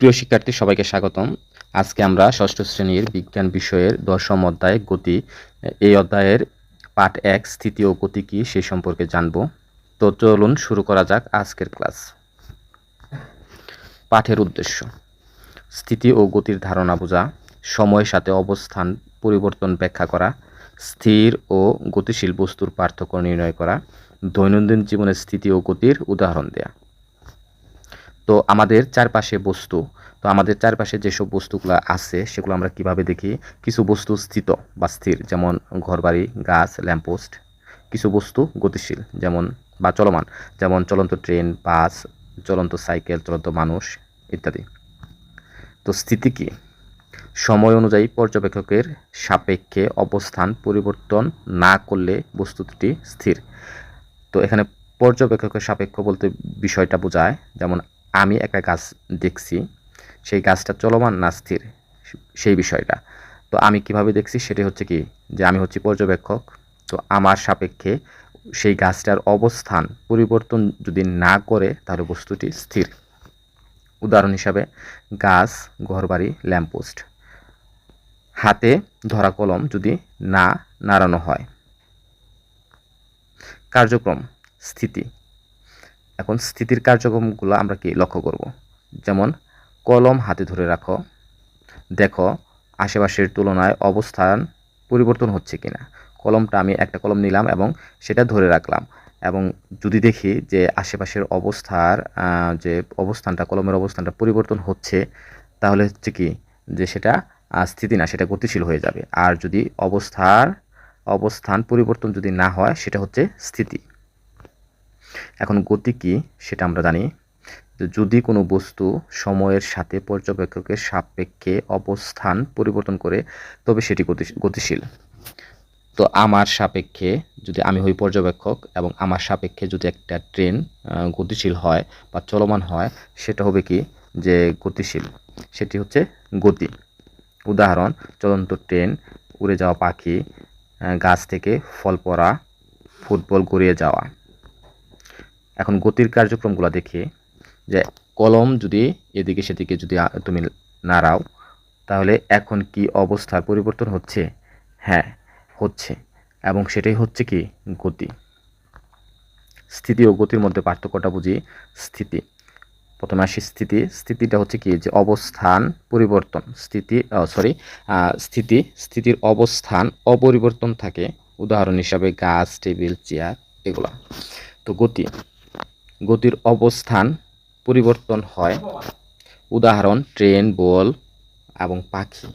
প্রিয় শিক্ষার্থী, সবাইকে স্বাগতম। আজকে আমরা ষষ্ঠ শ্রেণির বিজ্ঞান বিষয়ের দশম অধ্যায় গতি, এই অধ্যায়ের পাঠ এক স্থিতি ও গতি কী সে সম্পর্কে জানব। তো চলুন শুরু করা যাক আজকের ক্লাস। পাঠের উদ্দেশ্য, স্থিতি ও গতির ধারণা বোঝা, সময়ের সাথে অবস্থান পরিবর্তন ব্যাখ্যা করা, স্থির ও গতিশীল বস্তুর পার্থক্য নির্ণয় করা, দৈনন্দিন জীবনের স্থিতি ও গতির উদাহরণ দেয়া। তো আমাদের চারপাশে বস্তু। তো আমাদের চারপাশে যেসব বস্তুগুলো আছে, সেগুলো আমরা কীভাবে দেখি? কিছু বস্তু স্থিত বা স্থির, যেমন ঘরবাড়ি, গাছ ল্যাম্পোস্ট কিছু বস্তু গতিশীল, যেমন বা চলমান, যেমন চলন্ত ট্রেন, বাস, চলন্ত সাইকেল, চলন্ত মানুষ ইত্যাদি। তো স্থিতি কি? সময় অনুযায়ী পর্যবেক্ষকের সাপেক্ষে অবস্থান পরিবর্তন না করলে বস্তুটি স্থির। তো এখানে পর্যবেক্ষকের সাপেক্ষ বলতে বিষয়টা বোঝায়, যেমন আমি একটা গাছ দেখছি, সেই গাছটা চলমান না স্থির সেই বিষয়টা। তো আমি কীভাবে দেখছি সেটা হচ্ছে কি যে আমি হচ্ছি পর্যবেক্ষক, তো আমার সাপেক্ষে সেই গাছটার অবস্থান পরিবর্তন যদি না করে তাহলে বস্তুটি স্থির। উদাহরণ হিসাবে গাছ, ঘরবাড়ি, ল্যাম্পপোস্ট। হাতে ধরা কলম যদি না নাড়ানো হয়। কার্যক্রম, স্থিতি। এখন স্থিতির কার্যক্রমগুলো আমরা কি লক্ষ্য করব? যেমন, কলম হাতে ধরে রাখো। দেখো, আশেপাশের তুলনায় অবস্থান পরিবর্তন হচ্ছে কিনা। কলমটা আমি একটা কলম নিলাম এবং সেটা ধরে রাখলাম। এবং যদি দেখি যে আশেপাশের অবস্থার যে অবস্থানটা, কলমের অবস্থানটা পরিবর্তন হচ্ছে, তাহলে হচ্ছে কি? যে সেটা স্থিতি না, সেটা গতিশীল হয়ে যাবে। আর যদি অবস্থার, অবস্থান পরিবর্তন যদি না হয়, সেটা হচ্ছে স্থিতি। এখন গতি কি সেটা আমরা জানি। যদি কোনো বস্তু সময়ের সাথে পর্যবেক্ষকের সাপেক্ষে অবস্থান পরিবর্তন করে, তবে সেটি গতিশীল। তো আমার সাপেক্ষে যদি আমি হই পর্যবেক্ষক এবং আমার সাপেক্ষে যদি একটা ট্রেন গতিশীল হয় বা চলমান হয়, সেটা হবে কি যে গতিশীল। সেটি হচ্ছে গতি। উদাহরণ, চলন্ত ট্রেন, উড়ে যাওয়া পাখি গাছ থেকে ফল পড়া, ফুটবল গড়িয়ে যাওয়া। এখন গতির কার্যক্রমগুলো দেখি যে কলম যদি এদিকে সেদিকে যদি তুমি নাড়াও, তাহলে এখন কি অবস্থার পরিবর্তন হচ্ছে? হ্যাঁ হচ্ছে। এবং সেটাই হচ্ছে কি? গতি। স্থিতি ও গতির মধ্যে পার্থক্যটা বুঝি স্থিতি। প্রথমে আসি স্থিতি। স্থিতিটা হচ্ছে কি? যে অবস্থান পরিবর্তন। স্থিতি সরি স্থিতি। স্থিতির অবস্থান অপরিবর্তন থাকে। উদাহরণ হিসাবে গাছ, টেবিল, চেয়ার, এগুলো। তো গতি। গতির অবস্থান পরিবর্তন হয়। উদাহরণ ট্রেন বল এবং পাখি।